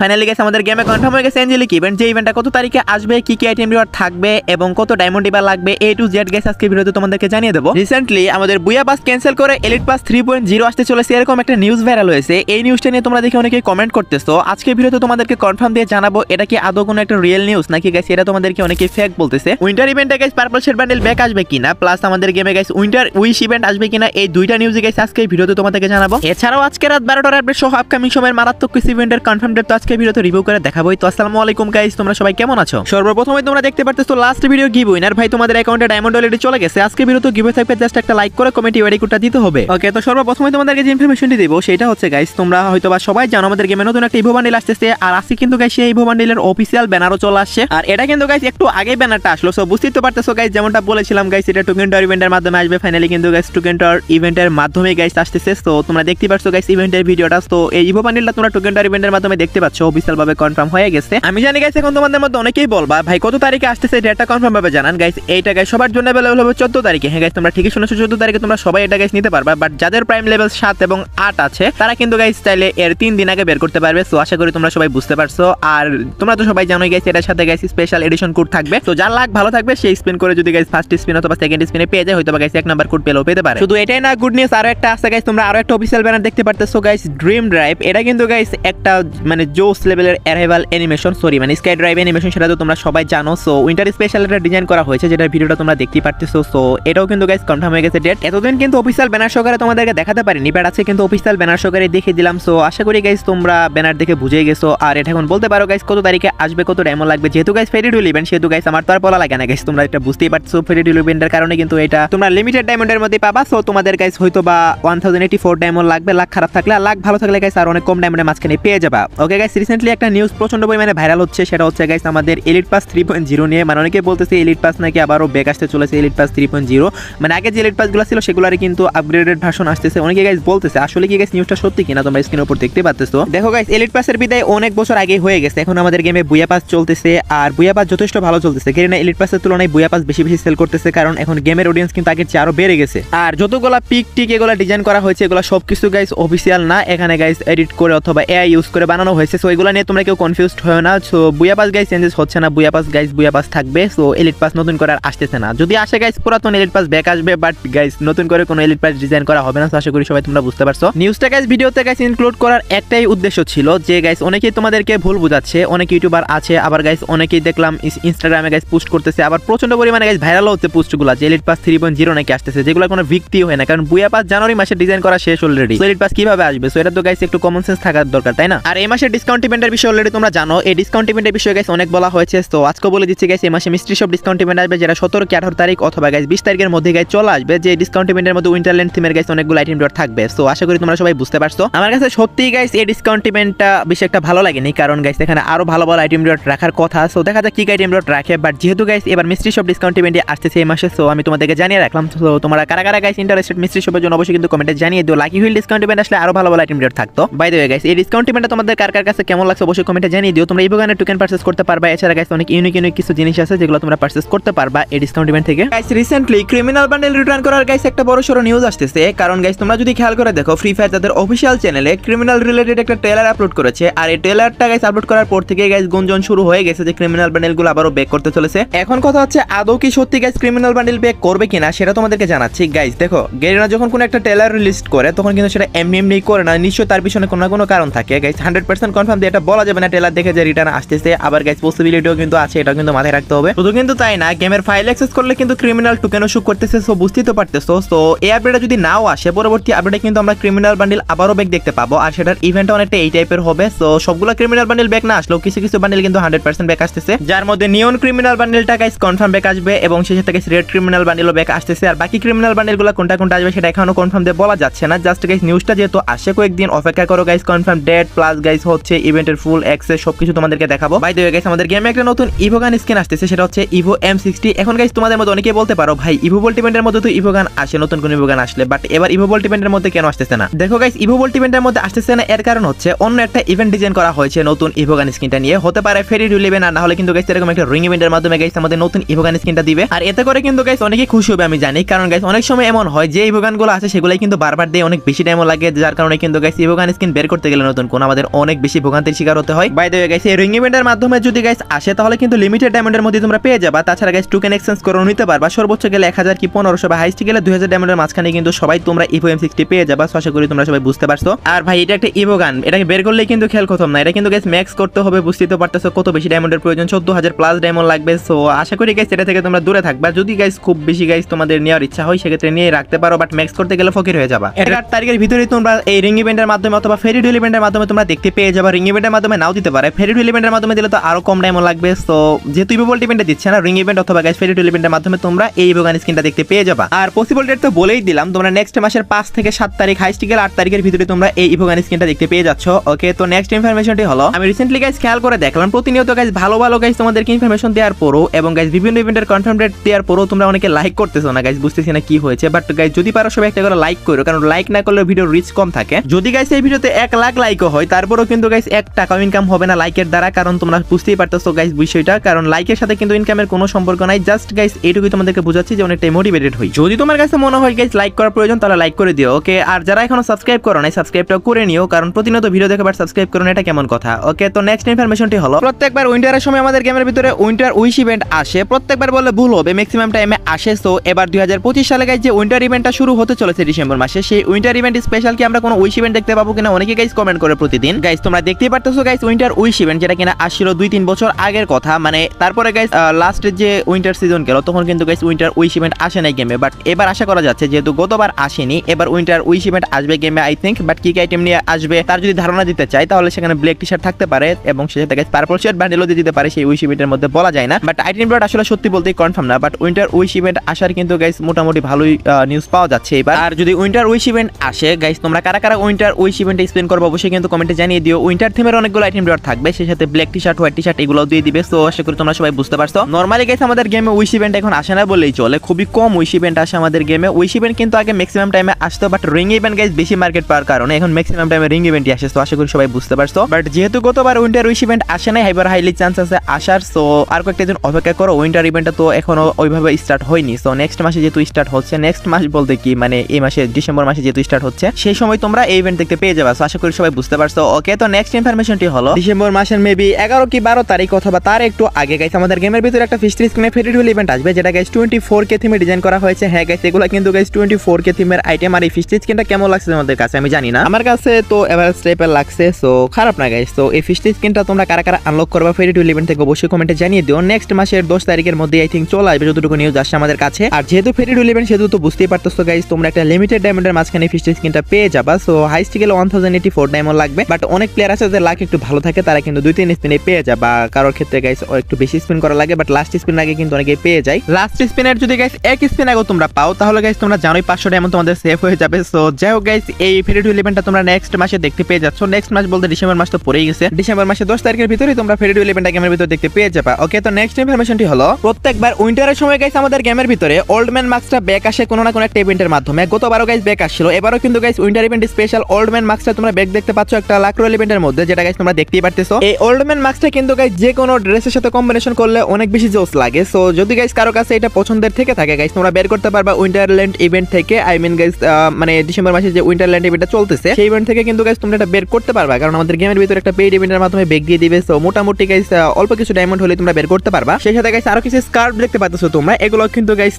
Finally গেছে আমাদের গেমে কনফার্ম হয়ে গেছে এঞ্জেলিক ইভেন্ট যে ইভেন্টটা কত তারিখে আসবে, কি কি আইটেম রিওয়ার্ড থাকবে এবং কত ডায়মন্ড রিবার লাগবে এ টু জেড গেছে আজকে ভিডিওতে তোমাদেরকে জানিয়ে দেবো। রিসেন্টলি আমাদের বুয়া পাস ক্যান্সেল করে elite pass three point zero আসতে চলেছে, এরকম একটা নিউজ ভাইরাল হয়েছে। এই নিউজটা নিয়ে তোমরা দেখে অনেকে কমেন্ট করতেছো। আজকে ভিডিওতে তোমাদেরকে কনফার্ম দিয়ে জানাব, এটা কি আদৌ কোনো একটা রিয়েল নিউজ নাকি গেছে এটা তোমাদেরকে অনেকে ফেক বলতেছে। উইন্টার ইভেন্টে গেছে পার্পল শেড ব্যান্ডেল ব্যাক আসবে কিনা? প্লাস আমাদের গেমে গেছে উইন্টার উইশ ইভেন্ট আসবে কিনা? এই দুইটা নিউজে গেছে আজকে ভিডিওতে তোমাদেরকে জানাব। এছাড়াও আজকে রাত বারোটার আপডেট সহ আপকামিং সময়ের মারাত্মক কিছু ইভেন্টের কনফার্ম ডেট তো আজকে ভিডিওতে রিভিউ করে তো আসসালামু আলাইকুম গাইস তোমরা সবাই কেমন আছো? সর্বপ্রথমে তোমরা দেখতে পারতেছো লাস্ট ভিডিও গিভ উইনার ভাই, তোমাদের অ্যাকাউন্টে ডায়মন্ড অলরেডি চলে গেছে। আজকে ভিডিওতে থাকবে জাস্ট একটা লাইক করে কমেন্টে ওয়ারি কোডটা দিতে হবে। ওকে তো সর্বপ্রথমে তোমাদেরকে যে ইনফরমেশনটি দেবো, সেটা হচ্ছে গাইস তোমরা হয়তো বা সবাই জানো, আমাদের গেমে নতুন একটা ইভো বান্ডিল আসতেছে। আর আজকে কিন্তু গাইস সেই ইভো বান্ডিলের অফিসিয়াল ব্যানারও চলে আসছে। আর এটা কিন্তু গাইস একটু আগে ব্যানারটা আসলো। সো বুঝতেই তো পারতেছো গাইস যেমনটা বলেছিলাম গাইস এটা টোকেন টর ইভেন্টের মাধ্যমে আসবে। ফাইনালি কিন্তু গাইস টোকেন টর ইভেন্টের মাধ্যমে গাইস আসতেছে। তো তোমরা দেখতে পাচ্ছ গাইস ইভেন্টের ভিডিওটা। তো এই ইভো বান্ডিলটা তোমরা টোকেন টর ইভেন্টের মাধ্যমে দেখতে পাচ্ছ। অফিসিয়াল ভাবে কনফার্ম হয়ে গেছে। আমি জানি গাইস এখন তোমাদের মধ্যে অনেকেই বলবা, ভাই, কত তারিখে আসতেছে ডেটটা কনফার্ম ভাবে জানান? গাইস এইটা গাইস সবার জন্য অ্যাভেলেবল হবে চোদ্দ তারিখে। হ্যাঁ গাইস তোমরা ঠিকই শুনেছো, চোদ্দ তারিখে তোমরা সবাই এটা গাইস নিতে পারবা। বাট যাদের প্রাইম লেভেল সাত এবং আট আছে, তারা কিন্তু গাইস চাইলে এর তিন দিন আগে বের করতে পারবে। তো আশা করি তোমরা সবাই বুঝতে পারছ। আর তোমরা তো সবাই জানোই গাইস এটার সাথে গাইস স্পেশাল এডিশন কোড থাকবে। তো যার লাখ ভালো থাকবে সেই স্পিন করে যদি গাইস ফার্স্ট স্পিন অথবা সেকেন্ড স্পিনে পেয়ে যায় হয়তো বা গাইস এক নাম্বার কোড পেলেও পেতে পারে। শুধু এটাই না গুড নিউজ আরও একটা আছে গাইস তোমরা আরও একটা অফিসিয়াল ব্যানার দেখতে পারতেছো গাইস ড্রিম ড্রাইভ এটা কিন্তু গাইস একটা মানে জোস লেভেলের অ্যারাইভাল অ্যানিমেশন সরি মানে স্কাই ড্রাইভ অ্যানিমেশন সেটা তো তোমরা সবাই জানো সো উইন্টার স্পেশাল একটা ডিজাইন করা হয়েছে যেটা ভিডিওটা তোমরা দেখতেই পারতেছো সো এটাও কিন্তু গাইস কনফার্ম হয়ে গেছে ডেট এতদিন কিন্তু অফিসিয়াল ব্যানার সহকারে তোমাদেরকে দেখাতে পারিনি বাট আছে কিন্তু অফিসিয়াল ব্যানার সহকারে দেখিয়ে দিলাম সো আশা করি গাইস তোমরা ব্যানার দেখে বুঝে গেছো। আর এটা এখন বলতে পারো গাইস কত তারিখে আসবে, কত ডায়মন্ড লাগবে, যেহেতু গাইস ফেরি ডুল ইভেন্ট সেহেতু গাইস আমার তো আর বলা লাগে না গাইস তোমরা এটা বুঝতেই পারছ ফেরি ডুল ইভেন্টের কারণে কিন্তু এটা তোমরা লিমিটেড ডায়মন্ডের মধ্যে পাবা সো তোমাদের গাইস হয়তো বা one thousand eighty four diamond লাগবে, লাখ খারাপ থাকলে আর লাখ ভালো থাকলে গাইস আর অনেক কম ডায়মন্ডের মাঝখানে পেয়ে যাবা। ওকে গাইস রিসেন্টলি একটা নিউজ প্রচণ্ড পরিমাণে ভাইরাল হচ্ছে, সেটা হচ্ছে গাইস আমাদের elite pass three point zero নিয়ে। মানে অনেকে বলতেছে এলিট পাস নাকি আবারও ব্যাক আসতে চলেছে elite pass three point zero মানে আগে যে এলিট পাসগুলো ছিল সেগুলোর কিন্তু আপগ্রেডেড ভার্সন আসতেছে। অনেকে গাইস বলতেছে, আসলে কি গাইস নিউজটা সত্যি কিনা তোমরা স্ক্রিনের উপর দেখতে পাচ্ছ দেখো গাইস এলিট পাসের বিদায় অনেক বছর আগে হয়ে গেছে। এখন আমাদের গেমে বুয়া পাস চলতেছে, আর বুয়া পাস যথেষ্ট ভালো চলতেছে। কেন এলিট পাসের তুলনায় বুয়া পাস বেশি বেশি সেল করতেছে, কারণ এখন গেমের অডিয়েন্স কিন্তু আগের চেয়ে আরও বেড়ে গেছে। আর যতগুলা পিক টিক এগুলো ডিজাইন করা হয়েছে, এগুলো সবকিছু গাইস অফিসিয়াল না। এখানে গাইস এডিট করে অথবা এআই ইউজ করে বানানো হয়েছে। সো এগুলো নিয়ে তোমরা কেউ কনফিউজড হয় না। সো বুয়া পাস গাইস চেঞ্জেস হচ্ছে না। Booyah pass guys booyah pass থাকবে। সো এলিট পাস নতুন করে আর আসতেছে না। যদি আসে গাইস পুরাতন এলিট পাস ব্যাক আসবে বাট গাইস নতুন করে কোনো এলিট পাস ডিজাইন করা হবে না। তো আশা করি সবাই তোমরা বুঝতে পারছ। নিউজটা গাইস ভিডিওতে গাইস ইনক্লুড করার একটাই উদ্দেশ্য ছিল যে গাইস অনেকেই তোমাদেরকে ভুল বুঝাচ্ছে। অনেক ইউটিউবার আছে, আবার গাইস অনেকেই দেখলাম ইনস্টাগ্রামে গাইস পোস্ট করতেছে। আবার প্রচণ্ড পরিমাণে গাইস ভাইরাল হচ্ছে পোস্টগুলো যে elite pass three point zero নাকি আসতেছে। যেগুলো কোনো ভিত্তি হয় না, কারণ বুয়া পাস জানুয়ারি মাসে ডিজাইন করা শেষ অলরেডি এলিট পাস কীভাবে আসবে? সো এটা তো গাইস একটু কমন সেন্স থাকার দরকার, তাই না? আর এই মাসের ডিসকাউন্ট ইভেন্টের বিষয়ে অলরেডি তোমরা জানো। এই ডিসকাউন্ট ইভেন্টের বিষয়ে গাইস অনেক বলা হয়েছে। তো আজকে বলে দিচ্ছি গাইস এই মাসে মিস্ট্রি সব ডিসকাউন্ট ইভেন্ট আসবে যেটা সতেরো কি আঠারো তারিখ অথবা গাইস বিশ তারিখের মধ্যে গাইস চলে আসবে। যে ডিসকাউন্ট ইভেন্টের মধ্যে উইন্টারল্যান্ড থিমের গাইস অনেকগুলো আইটেম ডট থাকবে। তো আশা করি তোমরা সবাই বুঝতে পারছ। আমার কাছে সত্যি গাইস এই ডিসকাউন্ট ইভেন্টটা বেশি একটা ভালো লাগেনি। কারণ গাইস এখানে আরও ভালো ভালো আইটেম ডট রাখার কথা। সো দেখা যাক কি আইটেম ডট রাখে। বাট যেহেতু গাইস এবার মিস্ট্রি সব ডিসকাউন্ট ইভেন্টে আসতেছে এই মাসে সো আমি তোমাদেরকে জানিয়ে রাখলাম। তো তোমরা কারা কারা গাইস ইন্টারেস্টেড মিস্ট্রি শপের জন্য অবশ্যই কিন্তু কমেন্টে জানিয়ে দিও। লাকি হুইল ডিসকাউন্ট ইভেন্ট আসলে আরও ভালো ভালো আইটেম ডট থাকতো। বাই দ্য ওয়ে গাইস এই ডিসকাউন্ট ইভেন্টটা তোমাদের কার কার কাছে কেমন লাগছে অবশ্যই কমেন্টে জানিয়ে দিও। তোমরা এই ভোগানের টোকেন পারচেস করতে পারবা। এছাড়া গাইস অনেক ইউনিক ইউনিক কিছু জিনিস আছে যেগুলো তোমরা পারচেস করতে পারবা এই ডিসকাউন্ট ইভেন্ট থেকে। Guys recently criminal bundle return করার গাইস একটা বড় সড়ো নিউজ আসতেছে। কারণ গাইস তোমরা যদি খেয়াল করে দেখো ফ্রি ফায়ার তাদের অফিসিয়াল চ্যানেলে ক্রিমিনাল রিলেটেড একটা ট্রেলার আপলোড করেছে। আর এই ট্রেলারটা গাইস আপলোড করার পর থেকে গাইস গুঞ্জন শুরু হয়ে গেছে যে ক্রিমিনাল বান্ডেলগুলো আবারও ব্যাক করতে চলেছে। এখন কথা হচ্ছে, আদৌ কি সত্যি গাইস ক্রিমিনাল বান্ডেল ব্যাক করবে কিনা সেটা তোমাদেরকে জানাচ্ছি। গাইস দেখো গেরিনা যখন কোনো একটা ট্রেলার রিলিজ করে, তখন কিন্তু সেটা এমনি এমনি করে না। নিশ্চয়ই তার পিছনে কোনো না কোনো কারণ থাকে। গাইস হান্ড্রেড পার্সেন্ট কনফার্ম এটা বলা যাবে না ট্রেলার দেখে যে রিটার্ন আসতেছে। আবার গাইস পসিবিলিটিও কিন্তু আছে এটা কিন্তু মাথায় রাখতে হবে। শুধু কিন্তু তাই না গেমের ফাইল অ্যাক্সেস করলে কিন্তু ক্রিমিনাল টোকেনও শুট করতেছে সো বুঝতেই তো পারতেছো। সো এই আপডেটটা যদি নাও আসে, পরবর্তী আপডেটে কিন্তু আমরা ক্রিমিনাল বান্ডিল আবারও ব্যাক দেখতে পাবো। আর সেটার ইভেন্ট অনেকটা এই টাইপের হবে। সো সবগুলো ক্রিমিনাল বান্ডিল ব্যাক না আসলেও কিছু কিছু বান্ডিল কিন্তু হান্ড্রেড পার্সেন্ট ব্যাক আসতেছে। যার মধ্যে নিয়ন ক্রিমিনাল বান্ডিলটা গাইস কনফার্ম ব্যাক আসবে এবং সেই সাথে রেড ক্রিমিনাল বান্ডিলও ব্যাক আসতেছে। আর বাকি ক্রিমিনাল বান্ডিলগুলো কোনটা কোনটা আসবে সেটা এখনও কনফার্ম দিয়ে বলা যাচ্ছে না। জাস্ট গাইস নিউজটা যেহেতু আসে, কয়েকদিন অপেক্ষা করো guys confirm date plus guys হচ্ছে ইভেন্টের ফুল অ্যাক্সেস সবকিছু তোমাদেরকে দেখাবো। বাই দ্য গাইস আমাদের গেমে একটা নতুন ইভোগান স্কিন আসতেছে, সেটা হচ্ছে ইভো এম সিক্সটি এখন গাইস তোমাদের মধ্যে অনেকে বলতে পারো, ভাই ইভো ভোল্টিভেন্টের মধ্যে তো ইভোগান আসে, নতুন কোন ইভোগান আসলে। বাট এবার ইভো ভোল্টিভেন্টের মধ্যে কেন আসতেছে না? দেখো গাইস ইভো ভোল্টিভেন্টের মধ্যে আসতেছে না, এর কারণ হচ্ছে অন্য একটা ইভেন্ট ডিজাইন করা হয়েছে নতুন ইভোগান স্কিনটা নিয়ে। হতে পারে ফেরি রিলিভেন আর না হলে কিন্তু গাইস এরকম একটা রিং ইভেন্টের মাধ্যমে গাইস আমাদের নতুন ইভোগান স্কিনটা দিবে। আর এতে করে কিন্তু গাইস অনেকে খুশি হবে, আমি জানি। কারণ গাইস অনেক সময় এমন হয়, যে ইভোগানগুলো আছে সেগুলাই কিন্তু বারবার দিয়ে, অনেক বেশি টাইমও লাগে। যার কারণে কিন্তু গাইস ইভোগান স্কিন বের করতে গেলে নতুন কোন আমাদের অনেক বেশি ভোগান্তির শিকার হতে হয়। বাই দ্য গাইস এই রিং ইভেন্টের মাধ্যমে যদি গাইস আসে তাহলে কিন্তু লিমিটেড ডায়মন্ডের মধ্যে তোমরা পেয়ে যাবা। তাছাড়া গাইস টোকেন এক্সচেঞ্জ করে নিতে পারবা। সর্বোচ্চ গেলে এক হাজার কি পনেরোশো বা হাইস্ট গেলে দুই হাজার ডায়মন্ডের মাঝখানে কিন্তু সবাই তোমরা ইভো এম সিক্সটি পেয়ে যাবা। আশা করি তোমরা সবাই বুঝতে পারছ। আর ভাই এটা একটা ইভো গান এটাকে বের করলে কিন্তু খেল খতম না। এটা কিন্তু গাইস ম্যাক্স করতে হবে বুঝতেই তো পারতেছো। কত বেশি ডায়মন্ডের প্রয়োজন? চোদ্দ হাজার প্লাস ডায়মন্ড লাগবে। সো আশা করি গাইস এটা থেকে তোমরা দূরে থাকবা। যদি গাইস খুব বেশি গাইস তোমাদের নেওয়ার ইচ্ছা হয় সেক্ষেত্রে নিয়ে রাখতে পারো। বাট ম্যাক্স করতে গেলে ফকির হয়ে যাবা। এটা আট তারিখের ভিতরে তোমরা এই রিং ইভেন্টের মাধ্যমে অথবা ফেরি ডুল ইভেন্টের মাধ্যমে তোমরা দেখতে পেয়ে যাবা। রিং ইভেন্টের মাধ্যমে নাও দিতে পারে। ফেরি ডুল ইভেন্টের মাধ্যমে দিলে তো আরও কম ডায়মন্ড লাগবে। সো যেহেতু ইভো বল্ট ইভেন্টে দিচ্ছে না রিং ইভেন্ট অথবা গাইস ফেরি ডুল ইভেন্টের মাধ্যমে তোমরা এই ইভো গান স্কিনটা দেখতে পেয়ে যাবা। আর পসিবল ডেট তো বলেই দিলাম, তোমরা নেক্সট মাসের পাঁচ থেকে সাত তারিখ হাইস্ট গেলে আট তারিখের ভিতরে তোমরা এই ইভো গান স্কিনটা দেখতে পেয়ে যাচ্ছ। ওকে তো নেক্সট ইনফরমেশনটি হলো, আমি রিসেন্টলি গাইস খেয়াল করে দেখলাম, প্রতিনিয়ত গাইস ভালো ভালো গাইস তোমাদেরকে ইনফরমেশন দেওয়ার পরও এবং গাইস বিভিন্ন ইভেন্টের কনফার্ম ডেট দেওয়ার পরও তোমরা অনেকে লাইক করতেছো না গাইস বুঝতেছি না কি হয়েছে। বাট গাইস যদি পারো সবাই একটা করে লাইক করো, কারণ লাইক না করলে ভিডিও রিচ কম থাকে। যদি গাইস এই ভিডিওতে এক লাখ লাইকও হয়, তারপরেও কিন্তু গাইস এক টাকা ইনকাম হবে না লাইকের দ্বারা কারণ তোমরা বুঝতেই পারতেছো গাইস বিষয়টা। কারণ লাইকের সাথে কিন্তু ইনকামের কোনো সম্পর্ক নাই। জাস্ট গাইস এইটুকুই তোমাদেরকে বোঝাচ্ছি যে অনেকটাই মোটিভেটেড হই। যদি তোমার কাছে মনে হয় গাইস লাইক করার প্রয়োজন তাহলে লাইক করে দিও ওকে আর যারা এখনও সাবস্ক্রাইব করো নাই সাবস্ক্রাইবটা করে নিও কারণ প্রতিনিয়ত ভিডিও দেখে সাবস্ক্রাইব করো না, এটা কেমন কথা? ওকে তো নেক্সট ইনফরমেশনটি হলো প্রত্যেকবার উইন্টারের সময় আমাদের গেমের ভিতরে উইন্টার উইশ ইভেন্ট আসে। প্রত্যেকবার বলে ভুল হবে ম্যাক্সিমাম টাইমে আসে সো এবার দুই হাজার পঁচিশ সালে গাইজ যে উইন্টার ইভেন্টটা শুরু হতে চলেছে ডিসেম্বর মাসে সেই উইন্টার ইভেন্ট স্পেশাল কি আমরা কোনো উইশ ইভেন্ট দেখতে পাবো কিনা অনেকে গাইজ কমেন্ট করে প্রতিদিন। গাইজ তোমরা দেখতেই পারতেছো গাইজ উইন্টার উইশ ইভেন্ট যেটা কিনা আসছিল দুই তিন বছর আগের কথা। মানে তারপরে গাইজ লাস্টের যে উইন্টার সিজন গেল, তখন কিন্তু গাইজ উইন্টার উইশ ইভেন্ট আসে নাই গেমে বাট এবার আশা করা যাচ্ছে, যেহেতু গতবার আসেনি, এবার উইন্টার উইশ ইভেন্ট আসবে গেমে আই থিঙ্ক বাট কি কি আইটেম নিয়ে আসবে, তার যদি ধারণা দিতে চাই, তাহলে সেখানে ব্ল্যাক টি শার্ট থাকতে পারে এবং সে সাথে গাইজ পার্পল শার্ট ব্যান্ডেলও দিয়ে দিতে পারে, সেই উইশ ইভেন্টের মধ্যে বলা যায় না। বাট আইটেম ব্লড আসলে সত্যি বলতেই কনফার্ম না। বাট উইন্টার উইশ ইভেন্ট আসার কিন্তু গাইজ মোটামুটি ভালোই নিউজ পাওয়া যাচ্ছে এবার। আর যদি উইন্টার উইশ ইভেন্ট আসে গাইস তোমরা কারা কারা উইন্টার উইশ ইভেন্টে স্পেন করব, অবশ্যই কিন্তু কমেন্টে জানিয়ে দিও। উইন্টার থিমের অনেকগুলো আইটেম ব্লড থাকবে। সেই সাথে black T shirt white T shirt এগুলো দিয়ে দিবে। সো আশা করি তোমরা সবাই বুঝতে পারছ। নর্মালি গেছে আমাদের গেমে উইশ ইভেন্ট এখন আসে না বললেই চলে। খুবই কম উইশ ইভেন্ট আসে আমাদের গেমে উইশ ইভেন্ট কিন্তু আগে ম্যাক্সিমাম টাইমে আসতো বাট রিং ইভেন্ট গাইজ বেশি মার্কেট পাওয়ার কারণে এখন ম্যাক্সিমাম টাইমে রিং ইভেন্টই আসে। তো আশা করি সবাই বুঝতে পারছ। বাট যেহেতু গতবার উইন্টার উইশ ইভেন্ট আসে নাই, এবার হাইলি চান্স আছে আসার। সো আর কয়েকটা দিন অপেক্ষা করো উইন্টার ইভেন্টটা তো এখনও ওইভাবে স্টার্ট হয়নি। সো নেক্সট মাসে যেহেতু স্টার্ট হচ্ছে নেক্সট মাস বলতে কি মানে এই মাসে ডিসেম্বর মাসে যেহেতু স্টার্ট হচ্ছে, সেই সময় তোমরা এই ইভেন্ট দেখতে পেয়ে যাবে। আশা করি সবাই বুঝতে পারছ। ওকে তো নেক্সট ইনফরমেশনটি হলো ডিসেম্বর মাসের মেবি এগারো কি বারো তারিখ অথবা তার একটু আগে গাইছে আমাদের গেমের ভিতরে একটা ফিস্ট্রি স্ক্রিনে ফেরিডুল ইভেন্ট আসবে, যেটা গাইস টোয়েন্টি ফোর কে থিমে ডিজাইন করা হয়েছে। হ্যাঁ গাইস এগুলো কিন্তু গাইস টোয়েন্টি ফোর কে থিমের আইটেম আর এই ফিস্ট্রি স্ক্রিনটা কেমন লাগছে তোমাদের কাছে আমি জানি না। আমার কাছে তো এভারেজ টাইপের লাগছে সো খারাপ না গাইস তো এই ফিস্ট্রি স্ক্রিনটা তোমরা কারা কারা আনলক করবা ফেরিডুল ইভেন্ট থেকে অবশ্যই কমেন্টে জানিয়ে দিও। নেক্সট মাসের দশ তারিখের মধ্যে আই থিঙ্ক চলে আসবে যতটুকু নিউজ আসছে আমাদের কাছে। আর যেহেতু ফেরিডুল ইভেন্ট সেহেতু তো বুঝতেই পারতেছো গাইস তোমরা একটা লিমিটেড ডায়মন্ডের মাঝখানে ফিস্ট্রি স্ক্রিনটা পেয়ে যাবা সো হাইস্ট গেলে one thousand eighty four diamond লাগবে বাট অনেক প্লেয়ার আছে যে লাখ একটু ভালো থাকে, তারা কিন্তু দুই, তিন স্পিনে পেয়ে যায়। বা কারোর ক্ষেত্রে গাইস একটু বেশি স্পিন করা লাগে বাট লাস্ট স্পিন আগে কিন্তু অনেকে পেয়ে যায়। লাস্ট স্পিনের যদি গাইস এক স্পিন আগে তোমরা পাও, তাহলে গাইস তোমরা জানোই পাঁচশো ডায়মন্ড তোমাদের সেফ হয়ে যাবে। সো যাই হোক গাইস এই ফেরিডুল ইভেন্টটা তোমরা নেক্সট মাসে দেখতে পেয়ে যাচ্ছ। নেক্সট মাস বলতে ডিসেম্বর মাস তো পড়েই গেছে। ডিসেম্বর মাসে দশ তারিখের ভিতরেই তোমরা ফেরিডুল ইভেন্টটা গেমের ভিতরে দেখতে পেয়ে যাবা। ওকে তো নেক্সট ইনফরমেশনটি হলো, প্রত্যেকবার উইন্টারের সময় গাইস আমাদের গেমের ভিতরে ওল্ড ম্যান মার্কসটা ব্যাক আসে কোনো না কোনো একটা ইভেন্টের মাধ্যমে। গতবারও গাইস ব্যাক আসছিল। এবারও কিন্তু guys winter event special old man মার্কসটা তোমরা ব্যাক দেখতে পাচ্ছ, একটা লাক রয়েল ইভেন্টের মধ্যে, যেটা গাইস তোমরা দেখতেই পারতেছো। এই ওল্ড ম্যান মার্কসটা কিন্তু গাইস যে কোনো ড্রেসের সাথে কম্বিনেশন করলে অনেক বেশি জোস লাগে। সো যদি গাইস কারও কাছে এটা পছন্দের থেকে থাকে গাইস তোমরা বের করতে পারবা উইন্টারল্যান্ড ইভেন্ট থেকে। আই মিন গাইস মানে ডিসেম্বর মাসে যে উইন্টারল্যান্ড ইভেন্টটা চলতেছে, সেই ইভেন্ট থেকে কিন্তু গাইস তোমরা এটা বের করতে পারবা। কারণ আমাদের গেমের ভিতরে একটা পেইড ইভেন্টের মাধ্যমে বেগ দিয়ে দিবে। সো মোটামুটি গাইস অল্প কিছু ডায়মন্ড হলে তোমরা বের করতে পারবা। সেই সাথে গাইস আরও কিছু স্কার্প দেখতে পাচ্ছ তোমরা, এগুলো কিন্তু গাইস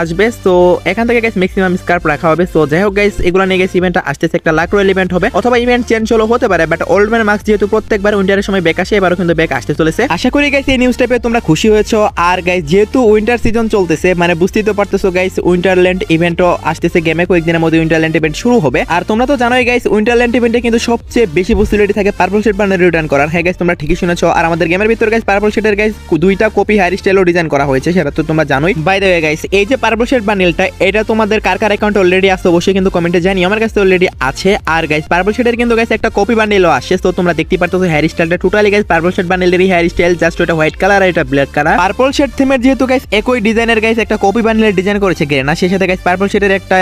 আসবে। সো এখান থেকে গাইস ম্যাক্সিমাম স্কার্প রাখা হবে। সো যাই হোক গাইস এগুলো নিয়ে গাইস ইভেন্টটা আসতেছে। একটা লাক রয়েল ইভেন্ট হবে। অথবা ইভেন্ট চেঞ্জ হলো হতে পারে বাট ওল্ড ম্যান মার্কস যেহেতু প্রত্যেকবার উইন্টারের সময় ব্যাক আসে, এবারও কিন্তু ব্যাক আসতে চলেছে। আশা করি গাইস এই নিউজটা পেয়ে তোমরা খুশি হয়েছো। আর গাইস যেহেতু উইন্টার সিজন চলতেছে মানে বুঝতেই তো পারতেছো গাইস উইন্টারল্যান্ড ইভেন্টও আসতেছে গেমে কয়েকদিনের মধ্যে উইন্টারল্যান্ড ইভেন্ট শুরু হবে। আর তোমরা তো জানোই গাইস উইন্টারল্যান্ড ইভেন্টে কিন্তু সবচেয়ে বেশি পসিবিলিটি থাকে পার্পল শেড বান্ডেল রিটার্ন করার। হ্যাঁ গাইস তোমরা ঠিকই শুনেছো। আর আমাদের গেমের ভিতর গাইস পার্পল শেডের গাইস দুইটা কপি হেয়ার স্টাইলও ডিজাইন করা হয়েছে, সেটা তো তোমরা জানোই। বাই দ্য ওয়ে গাইস এই যে পার্পল শেড বান্ডেলটা এটা তোমাদের কার কার অ্যাকাউন্ট অলরেডি আছে অবশ্যই কিন্তু কমেন্টে জানি আমার কাছে অলরেডি আছে। আর গাইস পার্পল শেডের কিন্তু গাইস একটা কপি বান্ডেলও আসে তো তোমরা দেখতে পারতেছো হেয়ার স্টাইলটা টোটালি গাইস পার্পল শেড বান্ডেলেরই হেয়ার স্টাইল জাস্ট ওটা হোয়াইট কালার আর এটা ব্ল্যাক কালার পার্পল শেড থিমের যেহেতু গাইস একই ডিজাইনের গাইস একটা কপি বান্ডেলের ডিজাইন করেছে গেরেনা সেই সাথে গাইস পার্পল শেডের একটা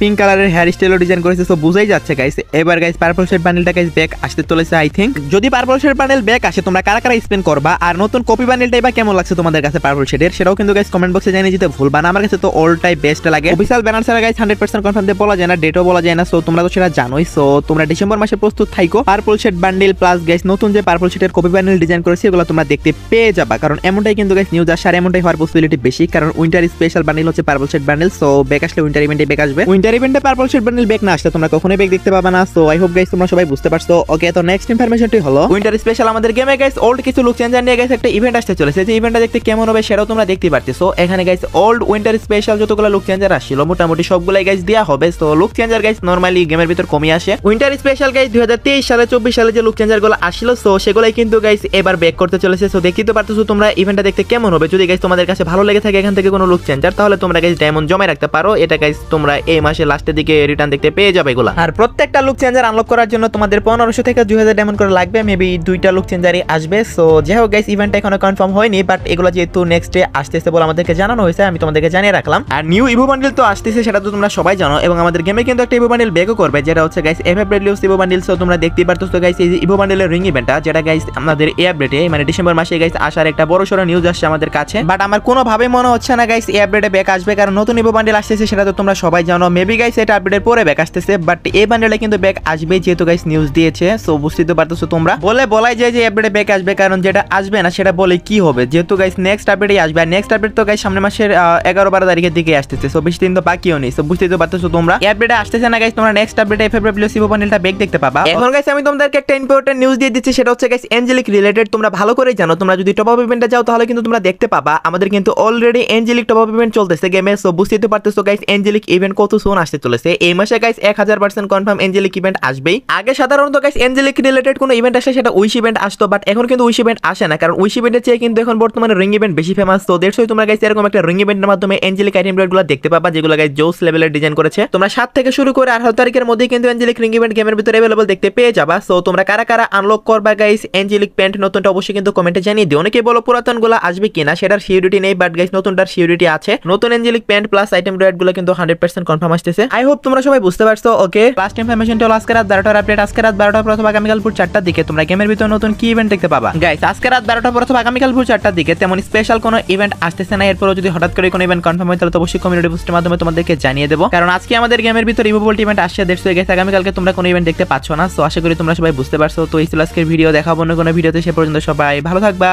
পিঙ্ক কালারের হেয়ার স্টাইলও ডিজাইন করেছে সো বুঝাই যাচ্ছে গাইস এবার গাইস পার্পল শেড বান্ডেলটা গাইস ব্যাক আসতে চলেছে আই থিঙ্ক যদি পার্পল শেড বান্ডেল ব্যাক আসে, তোমরা কারা কারা স্পেন করবা? আর নতুন কপি বান্ডেলটাই বা কেমন লাগছে তোমাদের কাছে পার্পল শেডের সেটাও কিন্তু গাইস কমেন্ট বক্সে জানিয়ে দিতে ভুলবা না। আমার কাছে তো অল টাইম বেস্ট লাগে। অফিসিয়াল ব্যানার ছাড়া গাইস হান্ড্রেড পার্সেন্ট কনফার্ম দিয়ে বলা যায় না ডেটও বলা যায় না সো তোমরা তো সেটা জানোই। সো তোমরা ডিসেম্বর মাসে প্রস্তুত থাইকো। Purple shade shade bundle plus guys নতুন যে পার্পল শেডের কপি বান্ডিল ডিজাইন করেছে, এগুলো তোমরা দেখতে পেয়ে যাবা। কারণ এমনটাই কিন্তু গাইস নিউজ আসে, আর এমনটাই হওয়ার পসিবিলিটি বেশি। কারণ উইন্টার স্পেশাল বান্ডিল হচ্ছে purple shade bundle so back আসলে উইন্টার ইভেন্টে ব্যাক আসবে। উইন্টার ইভেন্টে পার্পল শেড বান্ডিল ব্যাক না আসলে তোমরা কখনোই ব্যাক দেখতে পাবা না। সো আই হোপ গাইস তোমরা সবাই বুঝতে পারছ। ওকে তো নেক্সট ইনফরমেশনটি হলো উইন্টার স্পেশাল আমাদের গেমে গাইস ওল্ড কিছু লুক চেঞ্জার নিয়ে গাইস একটা ইভেন্ট আসতে চলেছে। যে ইভেন্টটা দেখতে কেমন হবে সেটাও তোমরা দেখতে পারতেছো। এখানে গাইস ওল্ড উইন্টার স্পেশাল যতগুলো লুক চেঞ্জার আসছিল, মোটামুটি সবগুলাই গাইস দেওয়া হবে। So look changer guys normally গেমের ভিতর কমে আসে। উইন্টার স্পেশাল গাইস দুই হাজার তেইশ সালে, চব্বিশ সালে যে লুক চেঞ্জারগুলো আসছিল সো সেগুলাই কিন্তু গাইস এবার ব্যাক করতে চলেছে। সো দেখতে তো পারতেছো তোমরা ইভেন্টটা দেখতে কেমন হবে। যদি গাইস তোমাদের কাছে ভালো লেগে থাকে এখান থেকে কোনো লুক চেঞ্জার তাহলে তোমরা গাইস ডায়মন্ড জমা রাখতে পারো। এটা গাইস তোমরা এই মাসের লাস্টের দিকে রিটার্ন দেখতে পেয়ে যাবে এগুলা। আর প্রত্যেকটা লুক চেঞ্জার আনলক করার জন্য তোমাদের পনেরোশো থেকে দুই হাজার ডায়মন্ড করে লাগবে। মেবি দুইটা লুক চেঞ্জারই আসবে। সো যাই হোক গাইস ইভেন্টটা এখনও কনফার্ম হয়নি বাট এগুলো যেহেতু নেক্সট ডে আসতেছে বলে আমাদেরকে জানানো হয়েছে, আমি তোমাদেরকে জানিয়ে রাখলাম। আর নিউ ইভো বান্ডিল তো আসতেছে, সেটা তো তোমরা সবাই জানো। এবং আমাদের গেমে কিন্তু একটা ইভো বান্ডিল বেগও করবে, যেটা হচ্ছে guys F F reduce evo bundle so তোমরা দেখতেই পারতেছো গাইস এই ইভো বান্ডিলের রিং ইভেন্টটা যেটা গাইস আমাদের এই আপডেটে মানে ডিসেম্বর মাসে গাইস আসার একটা বড় সড়ো নিউজ আসছে আমাদের কাছে। বাট আমার কোনোভাবে মনে হচ্ছে না গাইস এই আপডেটে ব্যাক আসবে, কারণ নতুন ইভো বান্ডিল আসতেছে, সেটা তো তোমরা সবাই জানো। মেবি গাইস এটা আপডেটের পরে ব্যাক আসতেছে বাট এই বান্ডিলে কিন্তু ব্যাক আসবে যেহেতু গাইস নিউজ দিয়েছে সো বুঝতে পারতেছো তোমরা। বলে বলাই যায় যে আপডেটে ব্যাক আসবে, কারণ যেটা আসবে না, সেটা বলে কি হবে? যেহেতু গাইস নেক্সট আপডেটই আসবে, আর নেক্সট আপডেট তো গাইস সামনের মাসের এগারো বারো তারিখের দিকে আসতেছে সো বেশি দিন তো বাকিও নেই সো বুঝতেই তো পারতেছো তোমরা। এই আপডেটে আসতেছে না গাইস তোমরা নেক্সট আপডেটে এফ এফ প্লাস ইভো বান্ডিলটা ব্যাক দেখতে পাবা। এখন গাইস আমি তোমাদেরকে একটা ইম্পর্টেন্ট নিউজ দিয়ে দিচ্ছি, সেটা হচ্ছে গাইস এঞ্জেলিক রিলেটেড তোমরা ভালো করেই জানো, তোমরা যদি টপ আপ ইভেন্টে যাও, তাহলে কিন্তু তোমরা দেখতে পাবা, আমাদের কিন্তু already angelic top up event চলতেছে গেমে সো বুঝতেই তো পারতেছো গাইস এঞ্জেলিক ইভেন্ট কত সোন আসতে চলেছে। এই মাসে গাইস এক হাজার পার্সেন্ট কনফার্ম এঞ্জেলিক ইভেন্ট আসবেই। আগে সাধারণত গাইস এঞ্জেলিক রিলেটেড কোনো ইভেন্ট আসে, সেটা উইশ ইভেন্ট আসতো বাট এখন কিন্তু উইশ ইভেন্ট আসে না, কারণ উইশ ইভেন্টের চেয়ে কিন্তু এখন বর্তমানে রিং ইভেন্ট বেশি ফেমাস তো দেড়শোই তোমরা গাইস এরকম একটা রিং ইভেন্টের মাধ্যমে এঞ্জেলিক আইটেমগুলো দেখতে পাবা, যেগুলো গাইস জোস লেভেলের ডিজাইন করেছে। তোমরা সাত থেকে শুরু করে আঠারো তারিখের মধ্যেই কিন্তু এঞ্জেলিক রিং ইভেন্ট গেমের ভিতরে অ্যাভেলেবল দেখতে পেয়ে যাবা সো তোমরা কারা কারা আনলক করবা গাইস এঞ্জেলিক প্যান্ট নতুনটা অবশ্যই কিন্তু কমেন্টে জানিয়ে দিও। অনেকে বলো পুরাতনগুলো আসবে কিনা, সেটার সিউরিটি নেই বাট গাইস নতুনটার সিউরিটি আছে। নতুন এঞ্জেলিক প্যান্ট প্লাস আইটেম রেটগুলো কিন্তু হান্ড্রেড পার্সেন্ট কনফার্ম আসতেছে। আই হোপ তোমরা সবাই বুঝতে পারছ ওকে লাস্ট ইনফরমেশনটা হলো আজকে রাত বারোটার আপডেট আজকে রাত বারোটার পর অথবা আগামীকাল ভোর চারটার দিকে তোমরা গেমের ভিতরে নতুন কি ইভেন্ট দেখতে পাবা? গাইস আজকে রাত বারোটার পর অথবা আগামীকাল ভোর চারটার দিকে তেমন স্পেশাল কোনো ইভেন্ট আসতেছে না। এরপরও যদি হঠাৎ করে কোনো ইভেন্ট কনফার্ম হয়, তাহলে তো অবশ্যই কমিউনিটি পোস্টের মাধ্যমে তোমাদেরকে জানিয়ে দেবো। কারণ আজকে আমাদের গেমের ভিতরে ইভোবল ইভেন্ট আসছে দেড়শো গেছে আগামীকালকে তোমরা কোনো ইভেন্ট দেখতে পাচ্ছ না। তো আশা করি তোমরা সবাই বুঝতে পারছ? তো এই ভিডিও দেখাবো না কোনো ভিডিওতে সে পর্যন্ত সবাই ভালো থাকবা।